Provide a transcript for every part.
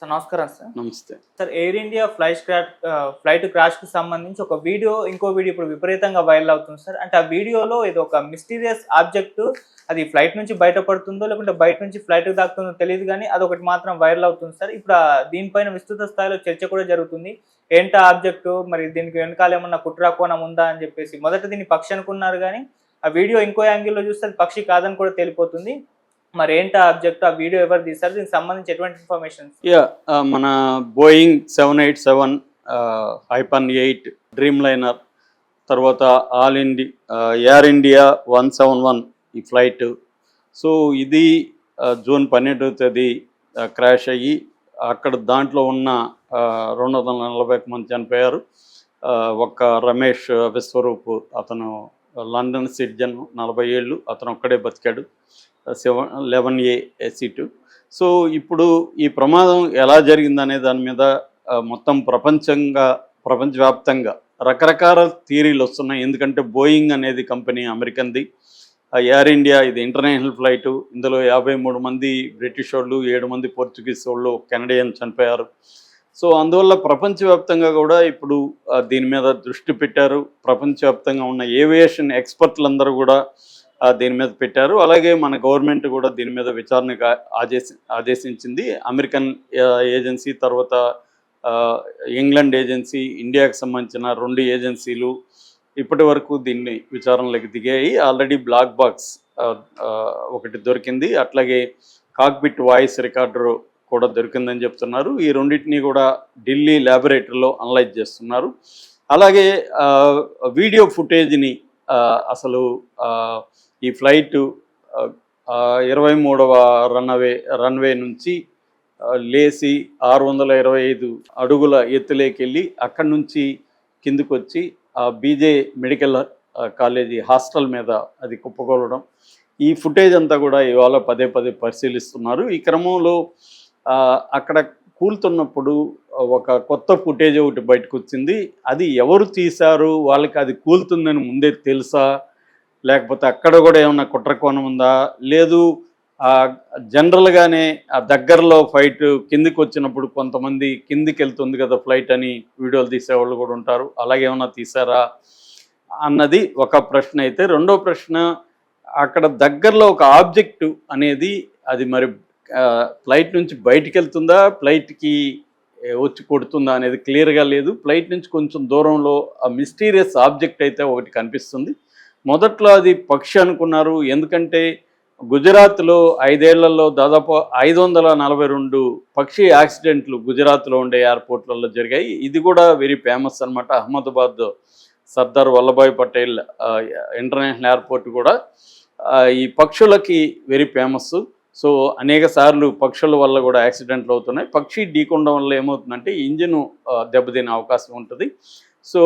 Sir. నమస్కారం sir నమస్తే sir Air India flight crash flight క్రాష్కి సంబంధించి ఒక వీడియో ఇంకో వీడియో ఇప్పుడు విపరీతంగా వైరల్ అవుతుంది సార్. అంటే ఆ వీడియోలో ఇది ఒక మిస్టీరియస్ ఆబ్జెక్ట్ అది ఫ్లైట్ నుంచి బయటపడుతుందో లేకుంటే బయట నుంచి ఫ్లైట్ దాకుతుందో తెలియదు కానీ అదొకటి మాత్రం వైరల్ అవుతుంది సార్. ఇప్పుడు ఆ దీనిపైన విస్తృత స్థాయిలో చర్చ కూడా జరుగుతుంది. ఏంటా ఆబ్జెక్ట్ మరి దీనికి వెనకాల ఏమన్నా కుట్రా కోణం ఉందా అని చెప్పేసి మొదట దీన్ని పక్షి అనుకున్నారు కానీ ఆ వీడియో ఇంకో యాంగిల్లో చూస్తే అది పక్షి కాదని కూడా తెలిపోతుంది. మరి ఏంటి ఆబ్జెక్ట్ ఆ వీడియో ఎవరు తీశారు? దీనికి సంబంధించి ఎటువంటి ఇన్ఫర్మేషన్ యా మన Boeing seven eight seven hyphen eight Dreamliner తర్వాత ఆల్ ఇండి Air India one seven one ఈ ఫ్లైట్ సో ఇది జూన్ పన్నెండవ తేదీ క్రాష్ అయ్యి అక్కడ దాంట్లో ఉన్న రెండు వందల నలభై మంది చనిపోయారు. ఒక్క రమేష్ విశ్వరూప్ అతను లండన్ సిటిజన్ నలభై ఏళ్ళు అతను ఒక్కడే బతికాడు. Seven eleven A seat. So ఇప్పుడు ఈ ప్రమాదం ఎలా జరిగిందనే దాని మీద మొత్తం ప్రపంచంగా ప్రపంచవ్యాప్తంగా రకరకాల థియరీలు వస్తున్నాయి. ఎందుకంటే బోయింగ్ అనేది కంపెనీ అమెరికన్ది. ఎయిర్ ఇండియా ఇది ఇంటర్నేషనల్ ఫ్లైట్. ఇందులో యాభై మూడు మంది బ్రిటిష్ వాళ్ళు ఏడు మంది పోర్చుగీస్ వాళ్ళు కెనడియన్ చనిపోయారు. సో అందువల్ల ప్రపంచవ్యాప్తంగా కూడా ఇప్పుడు దీని మీద దృష్టి పెట్టారు. ప్రపంచవ్యాప్తంగా ఉన్న ఏవియేషన్ ఎక్స్పర్ట్లందరూ కూడా దీని మీద పెట్టారు. అలాగే మన గవర్నమెంట్ కూడా దీని మీద విచారణకు ఆదేశ ఆదేశించింది. అమెరికన్ ఏజెన్సీ తర్వాత ఇంగ్లాండ్ ఏజెన్సీ ఇండియాకి సంబంధించిన రెండు ఏజెన్సీలు ఇప్పటి వరకు దీన్ని విచారణలోకి దిగాయి. ఆల్రెడీ బ్లాక్ బాక్స్ ఒకటి దొరికింది. అట్లాగే కాక్బిట్ వాయిస్ రికార్డరు కూడా దొరికిందని చెప్తున్నారు. ఈ రెండింటిని కూడా ఢిల్లీ ల్యాబొరేటరీలో అనలైజ్ చేస్తున్నారు. అలాగే వీడియో ఫుటేజ్ని అసలు ఈ ఫ్లైట్ ఇరవై మూడవ రన్వే రన్వే నుంచి లేసి లేచి ఆరు వందల ఇరవై ఐదు అడుగుల ఎత్తులేకెళ్ళి అక్కడి నుంచి కిందికి వచ్చి ఆ బీజే మెడికల్ కాలేజీ హాస్టల్ మీద అది కుప్పకూలడం. ఈ ఫుటేజ్ అంతా కూడా ఇవాళ పదే పదే పరిశీలిస్తున్నారు. ఈ క్రమంలో అక్కడ కూలుతున్నప్పుడు ఒక కొత్త ఫుటేజ్ ఒకటి బయటకు వచ్చింది అది ఎవరు తీశారు? వాళ్ళకి అది కూలుతుందని ముందే తెలుసా? లేకపోతే అక్కడ కూడా ఏమన్నా కుట్రకోణం ఉందా? లేదు జనరల్గానే ఆ దగ్గరలో ఫ్లైట్ కిందికి వచ్చినప్పుడు కొంతమంది కిందికి వెళ్తుంది కదా ఫ్లైట్ అని వీడియోలు తీసేవాళ్ళు కూడా ఉంటారు. అలాగే ఏమన్నా తీసారా? అన్నది ఒక ప్రశ్న అయితే. రెండో ప్రశ్న అక్కడ దగ్గరలో ఒక ఆబ్జెక్ట్ అనేది అది మరి ఫ్లైట్ నుంచి బయటికి వెళ్తుందా ఫ్లైట్కి వచ్చి కొడుతుందా అనేది క్లియర్గా లేదు. ఫ్లైట్ నుంచి కొంచెం దూరంలో ఆ మిస్టీరియస్ ఆబ్జెక్ట్ అయితే ఒకటి కనిపిస్తుంది. మొదట్లో అది పక్షి అనుకున్నారు. ఎందుకంటే గుజరాత్లో ఐదేళ్ళలో దాదాపు ఐదు వందల నలభై రెండు పక్షి యాక్సిడెంట్లు గుజరాత్లో ఉండే ఎయిర్పోర్ట్లలో జరిగాయి. ఇది కూడా వెరీ ఫేమస్ అనమాట అహ్మదాబాద్ సర్దార్ వల్లభాయ్ పటేల్ ఇంటర్నేషనల్ ఎయిర్పోర్ట్ కూడా ఈ పక్షులకి వెరీ ఫేమస్. సో అనేక సార్లు పక్షుల వల్ల కూడా యాక్సిడెంట్లు అవుతున్నాయి. పక్షి ఢీకొండ వల్ల ఏమవుతుందంటే ఇంజిన్ దెబ్బతినే అవకాశం ఉంటుంది. సో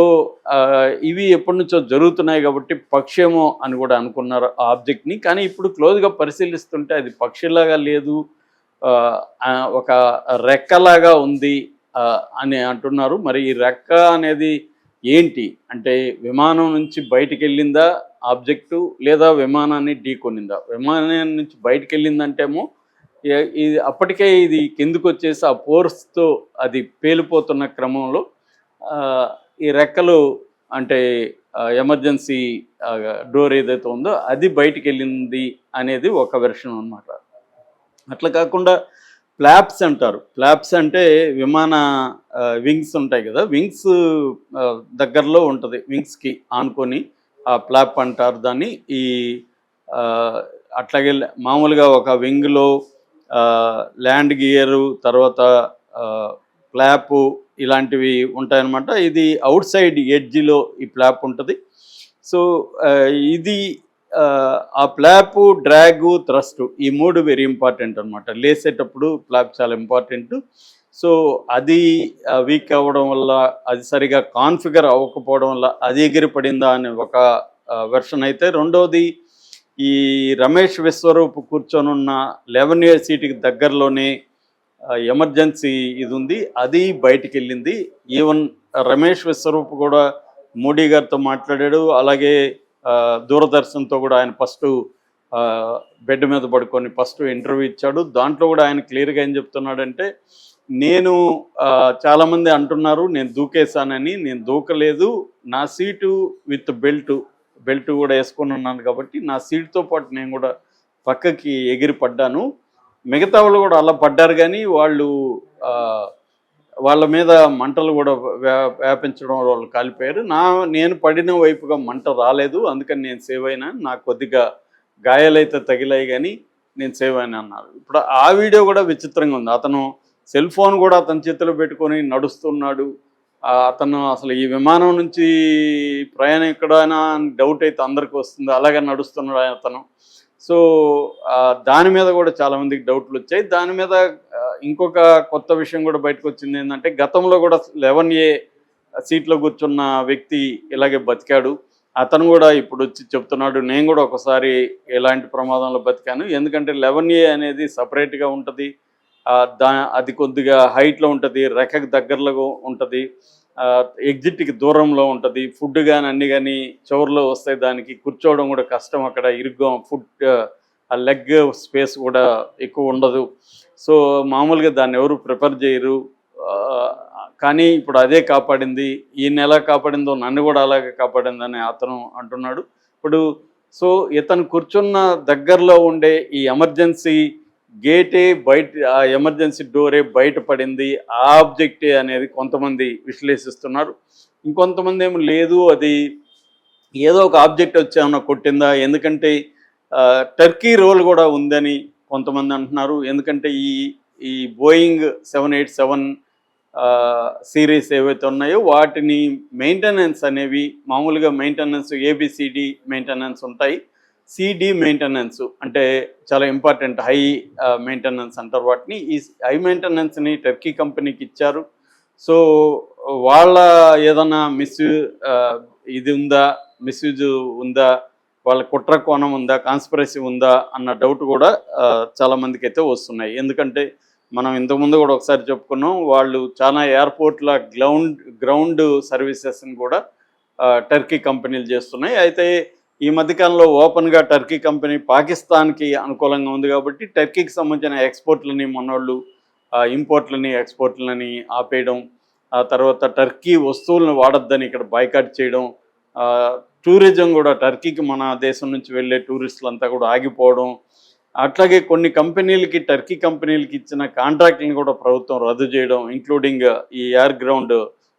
ఇవి ఎప్పటి నుంచో జరుగుతున్నాయి కాబట్టి పక్షేమో అని కూడా అనుకున్నారు ఆ ఆబ్జెక్ట్ని. కానీ ఇప్పుడు క్లోజ్గా పరిశీలిస్తుంటే అది పక్షిలాగా లేదు ఒక రెక్కలాగా ఉంది అని అంటున్నారు. మరి ఈ రెక్క అనేది ఏంటి? అంటే విమానం నుంచి బయటికి వెళ్ళిందా ఆబ్జెక్టు లేదా విమానాన్ని ఢీకొనిందా? విమానం నుంచి బయటికి వెళ్ళిందంటేమో ఇది అప్పటికే ఇది కిందకు వచ్చేసి ఆ ఫోర్స్తో అది పేలిపోతున్న క్రమంలో ఈ రెక్కలు అంటే ఎమర్జెన్సీ డోర్ ఏదైతే ఉందో అది బయటికి వెళ్ళింది అనేది ఒక వెర్షన్ అన్నమాట. అట్లా కాకుండా ఫ్లాప్స్ అంటారు. ఫ్లాప్స్ అంటే విమాన వింగ్స్ ఉంటాయి కదా వింగ్స్ దగ్గరలో ఉంటుంది వింగ్స్కి ఆనుకొని ఆ ఫ్లాప్ అంటారు దాన్ని. ఈ అట్లాగే మామూలుగా ఒక వింగ్లో ల్యాండ్ గియరు తర్వాత ప్లాపు ఇలాంటివి ఉంటాయన్నమాట. ఇది అవుట్ సైడ్ ఎడ్జిలో ఈ ప్లాప్ ఉంటుంది. సో ఇది ఆ, ప్లాపు డ్రాగు డ్రాగ్ థ్రస్ట్ ఈ మూడు వెరీ ఇంపార్టెంట్ అనమాట లేసేటప్పుడు ప్లాప్ చాలా ఇంపార్టెంట్. సో అది వీక్ అవ్వడం వల్ల అది సరిగా కాన్ఫిగర్ అవ్వకపోవడం వల్ల అది ఎగిరి పడిందా అనే ఒక వెర్షన్ అయితే రెండోది ఈ రమేష్ విశ్వరూప్ కూర్చొని ఉన్న లెవెన్ ఇయర్ సీట్కి దగ్గరలోనే ఎమర్జెన్సీ ఇది ఉంది అది బయటికి వెళ్ళింది ఈవెన్ రమేష్ విశ్వరూప్ కూడా మోడీ గారితో మాట్లాడాడు అలాగే దూరదర్శన్తో కూడా ఆయన ఫస్ట్ బెడ్ మీద పడుకొని ఫస్ట్ ఇంటర్వ్యూ ఇచ్చాడు. దాంట్లో కూడా ఆయన క్లియర్గా ఏం చెప్తున్నాడంటే నేను చాలామంది అంటున్నారు నేను దూకేశానని నేను దూకలేదు. నా సీటు విత్ బెల్ట్ బెల్ట్ కూడా వేసుకొని ఉన్నాను కాబట్టి నా సీట్తో పాటు నేను కూడా పక్కకి ఎగిరి పడ్డాను మిగతా వాళ్ళు కూడా అలా పడ్డారు కానీ వాళ్ళు వాళ్ళ మీద మంటలు కూడా వ్యా- వ్యాపించడం వాళ్ళు కాలిపోయారు. నా నేను పడిన వైపుగా మంట రాలేదు. అందుకని నేను సేవ్ అయినా నాకు కొద్దిగా గాయాలైతే తగిలాయి కానీ నేను సేవ్ అయినా అన్నారు. ఇప్పుడు ఆ వీడియో కూడా విచిత్రంగా ఉంది. అతను సెల్ ఫోన్ కూడా అతని చేతిలో పెట్టుకొని నడుస్తున్నాడు. అతను అసలు ఈ విమానం నుంచి ప్రయాణం ఎక్కడైనా డౌట్ అయితే అందరికి వస్తుంది. అలాగే నడుస్తున్నాడు ఆయన అతను. సో దాని మీద కూడా చాలామందికి డౌట్లు వచ్చాయి. దాని మీద ఇంకొక కొత్త విషయం కూడా బయటకు వచ్చింది ఏంటంటే గతంలో కూడా లెవెన్ ఏ సీట్లో కూర్చున్న వ్యక్తి ఇలాగే బతికాడు. అతను కూడా ఇప్పుడు వచ్చి చెప్తున్నాడు నేను కూడా ఒకసారి ఎలాంటి ప్రమాదంలో బతికాను. ఎందుకంటే లెవెన్ ఏ అనేది సపరేట్గా ఉంటుంది. దా అది కొద్దిగా హైట్లో ఉంటుంది రెక్కకు దగ్గరలో ఉంటుంది ఎగ్జిట్కి దూరంలో ఉంటుంది ఫుడ్ కానీ అన్ని కానీ చోర్లో వస్తాయి దానికి కూర్చోవడం కూడా కష్టం అక్కడ ఇరుగ్గా ఫుడ్ ఆ లెగ్ స్పేస్ కూడా ఎక్కువ ఉండదు. సో మామూలుగా దాన్ని ఎవరు ప్రిపేర్ చేయరు. కానీ ఇప్పుడు అదే కాపాడింది ఈయన ఎలా కాపాడిందో నన్ను కూడా అలాగే కాపాడిందని అతను అంటున్నాడు. ఇప్పుడు సో ఇతను కూర్చున్న దగ్గరలో ఉండే ఈ ఎమర్జెన్సీ గేటే బయట ఆ ఎమర్జెన్సీ డోరే బయటపడింది. ఆ ఆబ్జెక్టే అనేది కొంతమంది విశ్లేషిస్తున్నారు. ఇంకొంతమంది ఏమి లేదు అది ఏదో ఒక ఆబ్జెక్ట్ వచ్చేమన్నా కొట్టిందా? ఎందుకంటే టర్కీ రోల్ కూడా ఉందని కొంతమంది అంటున్నారు. ఎందుకంటే ఈ ఈ Boeing seven eight seven series ఏవైతే ఉన్నాయో వాటిని మెయింటెనెన్స్ అనేవి మామూలుగా maintenance A B C D maintenance ఉంటాయి. సిడి మెయింటెనెన్స్ అంటే చాలా ఇంపార్టెంట్ హై మెయింటెనెన్స్ అంటారు వాటిని. ఈ హై మెయింటెనెన్స్ని టర్కీ కంపెనీకి ఇచ్చారు. సో వాళ్ళ ఏదైనా మిస్ ఇది ఉందా మిస్యూజ్ ఉందా వాళ్ళ కుట్ర కోణం ఉందా కాన్స్పిరసీ ఉందా అన్న డౌట్ కూడా చాలామందికి చాలా అయితే వస్తున్నాయి. ఎందుకంటే మనం ఇంతకుముందు కూడా ఒకసారి చెప్పుకున్నాం వాళ్ళు చాలా ఎయిర్పోర్ట్ల గ్రౌండ్ గ్రౌండ్ సర్వీసెస్ని కూడా టర్కీ కంపెనీలు చేస్తున్నాయి. అయితే ఈ మధ్యకాలంలో ఓపెన్గా టర్కీ కంపెనీ పాకిస్తాన్కి అనుకూలంగా ఉంది కాబట్టి టర్కీకి సంబంధించిన ఎక్స్పోర్ట్లని మనోళ్ళు ఇంపోర్ట్లని ఎక్స్పోర్ట్లని ఆపేయడం ఆ తర్వాత టర్కీ వస్తువులను వాడొద్దని ఇక్కడ బాయ్కాట్ చేయడం టూరిజం కూడా టర్కీకి మన దేశం నుంచి వెళ్ళే టూరిస్టులంతా కూడా ఆగిపోవడం అట్లాగే కొన్ని కంపెనీలకి టర్కీ కంపెనీలకి ఇచ్చిన కాంట్రాక్ట్ని కూడా ప్రభుత్వం రద్దు చేయడం ఇంక్లూడింగ్ ఈ ఎయిర్ గ్రౌండ్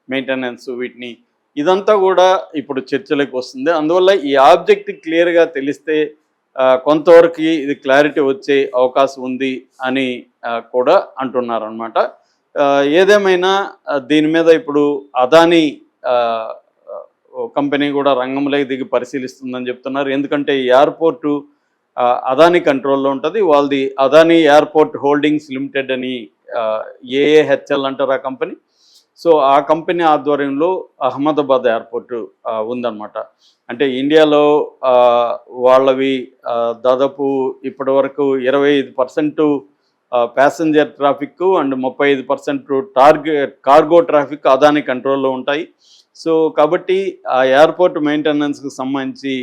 మెయింటెనెన్స్ వీటిని ఇదంతా కూడా ఇప్పుడు చర్చలోకి వస్తుంది. అందువల్ల ఈ ఆబ్జెక్ట్ క్లియర్గా తెలిస్తే కొంతవరకు ఇది క్లారిటీ వచ్చే అవకాశం ఉంది అని కూడా అంటున్నారు అనమాట ఏదేమైనా దీని మీద ఇప్పుడు అదానీ కంపెనీ కూడా రంగంలోకి దిగి పరిశీలిస్తుందని చెప్తున్నారు. ఎందుకంటే ఈ ఎయిర్పోర్టు అదానీ కంట్రోల్లో ఉంటుంది. వాళ్ళది అదానీ ఎయిర్పోర్ట్ హోల్డింగ్స్ లిమిటెడ్ అని ఏఏహెచ్ఎల్ అంటారు ఆ కంపెనీ. సో ఆ కంపెనీ ఆధ్వర్యంలో అహ్మదాబాద్ ఎయిర్పోర్ట్ ఉందన్నమాట. అంటే ఇండియాలో వాళ్ళవి దాదాపు ఇప్పటి వరకు ఇరవై ఐదు పర్సెంట్ ప్యాసింజర్ ట్రాఫిక్ అండ్ ముప్పై ఐదు percent target cargo traffic Adani కంట్రోల్లో ఉంటాయి. సో కాబట్టి ఆ ఎయిర్పోర్ట్ మెయింటెనెన్స్కి సంబంధించి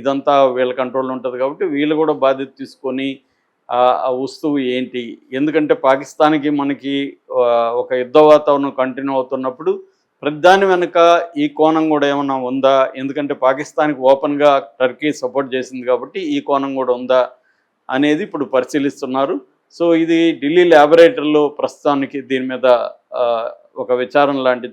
ఇదంతా వీళ్ళ కంట్రోల్లో ఉంటుంది కాబట్టి వీళ్ళు కూడా బాధ్యత తీసుకొని ఆ వస్తువు ఏంటి? ఎందుకంటే పాకిస్తాన్కి మనకి ఒక యుద్ధ వాతావరణం కంటిన్యూ అవుతున్నప్పుడు ప్రతిదాని వెనుక ఈ కోణం కూడా ఏమైనా ఉందా? ఎందుకంటే పాకిస్తాన్కి ఓపెన్గా టర్కీ సపోర్ట్ చేసింది కాబట్టి ఈ కోణం కూడా ఉందా? అనేది ఇప్పుడు పరిశీలిస్తున్నారు. సో ఇది ఢిల్లీ ల్యాబొరేటరీలో ప్రస్తుతానికి దీని మీద ఒక విచారం లాంటిది